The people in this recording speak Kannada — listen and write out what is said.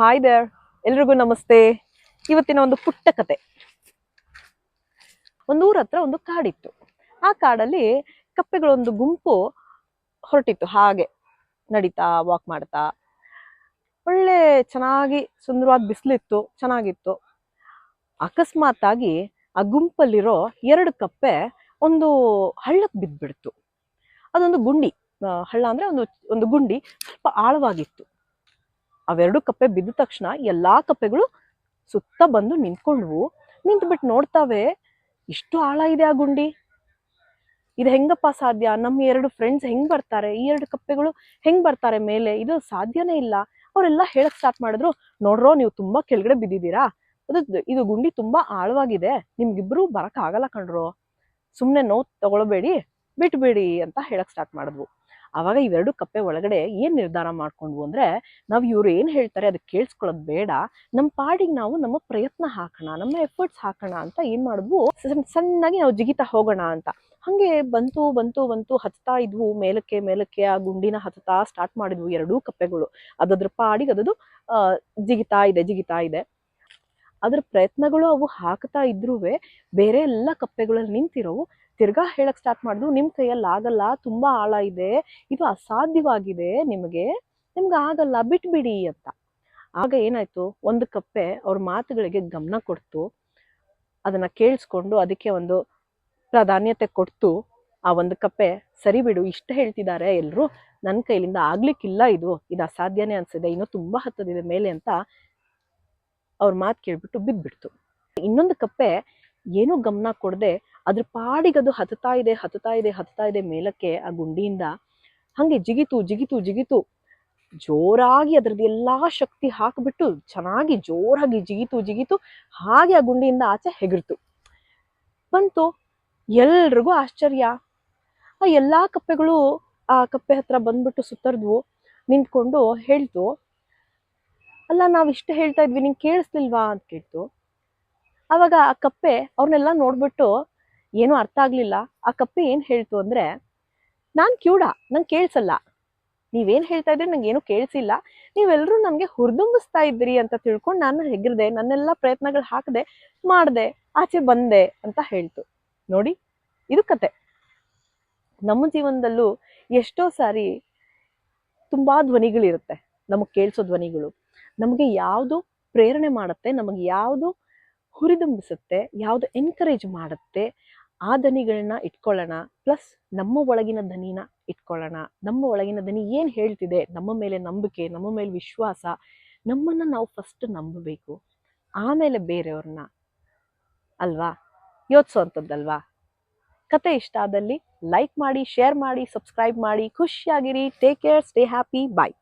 ಹಾಯ್ ದೇರ್ ಎಲ್ರಿಗೂ ನಮಸ್ತೆ. ಇವತ್ತಿನ ಒಂದು ಪುಟ್ಟ ಕತೆ. ಒಂದು ಊರ ಹತ್ರ ಒಂದು ಕಾಡಿತ್ತು. ಆ ಕಾಡಲ್ಲಿ ಕಪ್ಪೆಗಳೊಂದು ಗುಂಪು ಹೊರಟಿತ್ತು. ಹಾಗೆ ನಡೀತಾ ವಾಕ್ ಮಾಡ್ತಾ. ಒಳ್ಳೆ ಚೆನ್ನಾಗಿ ಸುಂದರವಾದ ಬಿಸಿಲಿತ್ತು, ಚೆನ್ನಾಗಿತ್ತು. ಅಕಸ್ಮಾತ್ ಆಗಿ ಆ ಗುಂಪಲ್ಲಿರೋ ಎರಡು ಕಪ್ಪೆ ಒಂದು ಹಳ್ಳಕ್ಕೆ ಬಿದ್ದುಬಿಡ್ತು ಅದೊಂದು ಗುಂಡಿ. ಹಳ್ಳ ಅಂದರೆ ಒಂದು ಒಂದು ಗುಂಡಿ ಸ್ವಲ್ಪ ಆಳವಾಗಿತ್ತು. ಅವೆರಡು ಕಪ್ಪೆ ಬಿದ್ದ ತಕ್ಷಣ ಎಲ್ಲಾ ಕಪ್ಪೆಗಳು ಸುತ್ತ ಬಂದು ನಿಂತ್ಕೊಂಡ್ವು. ನಿಂತ್ಬಿಟ್ಟು ನೋಡ್ತಾವೆ, ಇಷ್ಟು ಆಳ ಇದೆ ಆ ಗುಂಡಿ. ಇದು ಹೆಂಗಪ್ಪ ಸಾಧ್ಯ? ನಮ್ಮ ಎರಡು ಫ್ರೆಂಡ್ಸ್ ಹೆಂಗ್ ಬರ್ತಾರೆ? ಈ ಎರಡು ಕಪ್ಪೆಗಳು ಹೆಂಗ್ ಬರ್ತಾರೆ ಮೇಲೆ? ಇದು ಸಾಧ್ಯನೇ ಇಲ್ಲ. ಅವರೆಲ್ಲ ಹೇಳಕ್ ಸ್ಟಾರ್ಟ್ ಮಾಡಿದ್ರು, ನೋಡ್ರೋ ನೀವು ತುಂಬಾ ಕೆಳಗಡೆ ಬಿದ್ದಿದ್ದೀರಾ? ಅದು ಇದು ಗುಂಡಿ ತುಂಬಾ ಆಳವಾಗಿದೆ. ನಿಮ್ಗಿಬ್ರು ಬರಕ್ ಆಗಲ್ಲ ಕಣ್ರೋ. ಸುಮ್ನೆ ನೋವು ತಗೊಳ್ಬೇಡಿ, ಬಿಟ್ಬಿಡಿ ಅಂತ ಹೇಳಕ್ ಸ್ಟಾರ್ಟ್ ಮಾಡಿದ್ವು. ಅವಾಗ ಇವೆರಡು ಕಪ್ಪೆ ಒಳಗಡೆ ಏನು ನಿರ್ಧಾರ ಮಾಡ್ಕೊಂಡ್ವು ಅಂದ್ರೆ ನಾವು ಇವ್ರು ಏನು ಹೇಳ್ತಾರೆ ಅದಕ್ಕೆ ಕೇಳಿಸ್ಕೊಳ್ಳೋದು ಬೇಡ ನಮ್ಮ ಪಾಡಿಗೆ ನಾವು ನಮ್ಮ ಪ್ರಯತ್ನ ಹಾಕೋಣ, ನಮ್ಮ ಎಫರ್ಟ್ಸ್ ಹಾಕೋಣ ಅಂತ ಏನು ಮಾಡಿದ್ವು? ಸಣ್ಣ- ಸಣ್ಣಾಗಿ ನಾವು ಜಿಗಿತಾ ಹೋಗೋಣ ಅಂತ. ಹಾಗೆ ಬಂತು ಬಂತು ಬಂತು ಹತ್ತಾ ಇದ್ವು, ಮೇಲಕ್ಕೆ ಮೇಲಕ್ಕೆ ಆ ಗುಂಡಿನ ಹತ್ತಾ ಸ್ಟಾರ್ಟ್ ಮಾಡಿದ್ವು ಎರಡೂ ಕಪ್ಪೆಗಳು. ಅದದ್ರ ಪಾಡಿಗೆ ಅದದು ಜಿಗಿತಾ ಇದೆ ಜಿಗಿತಾ ಇದೆ. ಅದ್ರ ಪ್ರಯತ್ನಗಳು ಅವು ಹಾಕ್ತಾ ಇದ್ರೂ ಬೇರೆ ಎಲ್ಲ ಕಪ್ಪೆಗಳಲ್ಲಿ ನಿಂತಿರೋವು. ತಿರ್ಗಾ ಹೇಳಕ್ ಸ್ಟಾರ್ಟ್ ಮಾಡಿದ್ರು, ನಿಮ್ ಕೈಯಲ್ಲಿ ಆಗಲ್ಲ, ತುಂಬಾ ಆಳ ಇದೆ, ಇದು ಅಸಾಧ್ಯವಾಗಿದೆ, ನಿಮಗೆ, ನಿಮ್ಗೆ ಆಗಲ್ಲ, ಬಿಟ್ಬಿಡಿ ಅಂತ. ಆಗ ಏನಾಯ್ತು, ಒಂದು ಕಪ್ಪೆ ಅವ್ರ ಮಾತುಗಳಿಗೆ ಗಮನ ಕೊಡ್ತು. ಅದನ್ನ ಕೇಳಿಸ್ಕೊಂಡು ಅದಕ್ಕೆ ಒಂದು ಪ್ರಾಧಾನ್ಯತೆ ಕೊಡ್ತು. ಆ ಒಂದು ಕಪ್ಪೆ, ಸರಿ ಬಿಡು, ಇಷ್ಟ ಹೇಳ್ತಿದ್ದಾರೆ ಎಲ್ರು ನನ್ನ ಕೈಲಿಂದ ಆಗ್ಲಿಕ್ಕಿಲ್ಲ ಇದು ಇದು ಅಸಾಧ್ಯನೇ ಅನ್ಸಿದೆ, ಇನ್ನೂ ತುಂಬಾ ಹತ್ತದಿದೆ, ಮೇಲೆ ಅಂತ ಅವ್ರ ಮಾತು ಕೇಳ್ಬಿಟ್ಟು ಬಿದ್ದ್ಬಿಡ್ತು ಇನ್ನೊಂದು ಕಪ್ಪೆ ಏನೂ ಗಮನ ಕೊಡದೆ ಅದ್ರ ಪಾಡಿಗದು ಹತ್ತಾ ಇದೆ ಹತ್ತಾ ಇದೆ ಹತ್ತಾ ಇದೆ ಮೇಲಕ್ಕೆ ಆ ಗುಂಡಿಯಿಂದ ಹಂಗೆ ಜಿಗಿತು ಜಿಗಿತು ಜಿಗಿತು. ಜೋರಾಗಿ ಅದ್ರದ್ದು ಎಲ್ಲಾ ಶಕ್ತಿ ಹಾಕಿಬಿಟ್ಟು ಚೆನ್ನಾಗಿ ಜೋರಾಗಿ ಜಿಗಿತು ಜಿಗಿತು. ಹಾಗೆ ಆ ಗುಂಡಿಯಿಂದ ಆಚೆ ಹೆಗರ್ತು. ಬಂತು. ಎಲ್ರಿಗೂ ಆಶ್ಚರ್ಯ. ಆ ಎಲ್ಲಾ ಕಪ್ಪೆಗಳು ಆ ಕಪ್ಪೆ ಹತ್ರ ಬಂದ್ಬಿಟ್ಟು ಸುತ್ತರ್ದ್ವು. ನಿಂತ್ಕೊಂಡು ಹೇಳ್ತು ಅಲ್ಲ, ನಾವು ಇಷ್ಟು ಹೇಳ್ತಾ ಇದ್ವಿ ನಿಂಗೆ ಕೇಳಿಸ್ಲಿಲ್ವಾ ಅಂತ ಕೇಳ್ತು. ಅವಾಗ ಆ ಕಪ್ಪೆ ಅವ್ರನ್ನೆಲ್ಲ ನೋಡ್ಬಿಟ್ಟು ಏನೂ ಅರ್ಥ ಆಗ್ಲಿಲ್ಲ. ಆ ಕಪ್ಪೆ ಏನ್ ಹೇಳ್ತು ಅಂದರೆ, ನಾನು ಕ್ಯೂಡ, ನಂಗೆ ಕೇಳ್ಸಲ್ಲ. ನೀವೇನು ಹೇಳ್ತಾ ಇದ್ರಿ, ನಂಗೆ ಏನು ಕೇಳಿಸಿಲ್ಲ. ನೀವೆಲ್ಲರೂ ನನಗೆ ಹುರಿದುಂಬಿಸ್ತಾ ಇದ್ರಿ ಅಂತ ತಿಳ್ಕೊಂಡು ನಾನು ಹೆಗ್ರದೆ, ನನ್ನೆಲ್ಲ ಪ್ರಯತ್ನಗಳು ಹಾಕದೆ, ಮಾಡ್ದೆ, ಆಚೆ ಬಂದೆ ಅಂತ ಹೇಳ್ತು. ನೋಡಿ, ಇದು ಕತೆ. ನಮ್ಮ ಜೀವನದಲ್ಲೂ ಎಷ್ಟೋ ಸಾರಿ ತುಂಬಾ ಧ್ವನಿಗಳಿರುತ್ತೆ. ನಮಗೆ ಕೇಳಿಸೋ ಧ್ವನಿಗಳು. ನಮಗೆ ಯಾವುದು ಪ್ರೇರಣೆ ಮಾಡುತ್ತೆ, ನಮಗೆ ಯಾವುದು ಹುರಿದುಂಬಿಸುತ್ತೆ, ಯಾವುದು ಎನ್ಕರೇಜ್ ಮಾಡುತ್ತೆ, ಆ ದನಿಗಳನ್ನ ಇಟ್ಕೊಳ್ಳೋಣ ಪ್ಲಸ್ ನಮ್ಮ ಒಳಗಿನ ದನಿನ ಇಟ್ಕೊಳ್ಳೋಣ. ನಮ್ಮ ಒಳಗಿನ ದನಿ ಏನು ಹೇಳ್ತಿದೆ? ನಮ್ಮ ಮೇಲೆ ನಂಬಿಕೆ, ನಮ್ಮ ಮೇಲೆ ವಿಶ್ವಾಸ, ನಮ್ಮನ್ನು ನಾವು ಫಸ್ಟ್ ನಂಬಬೇಕು. ಆಮೇಲೆ ಬೇರೆಯವ್ರನ್ನ. ಅಲ್ವಾ? ಯೋಚಿಸೋವಂಥದ್ದಲ್ವಾ ಕತೆ ಇಷ್ಟ ಆದಲ್ಲಿ ಲೈಕ್ ಮಾಡಿ ಶೇರ್ ಮಾಡಿ ಸಬ್ಸ್ಕ್ರೈಬ್ ಮಾಡಿ, ಖುಷಿಯಾಗಿರಿ. Take care stay happy bye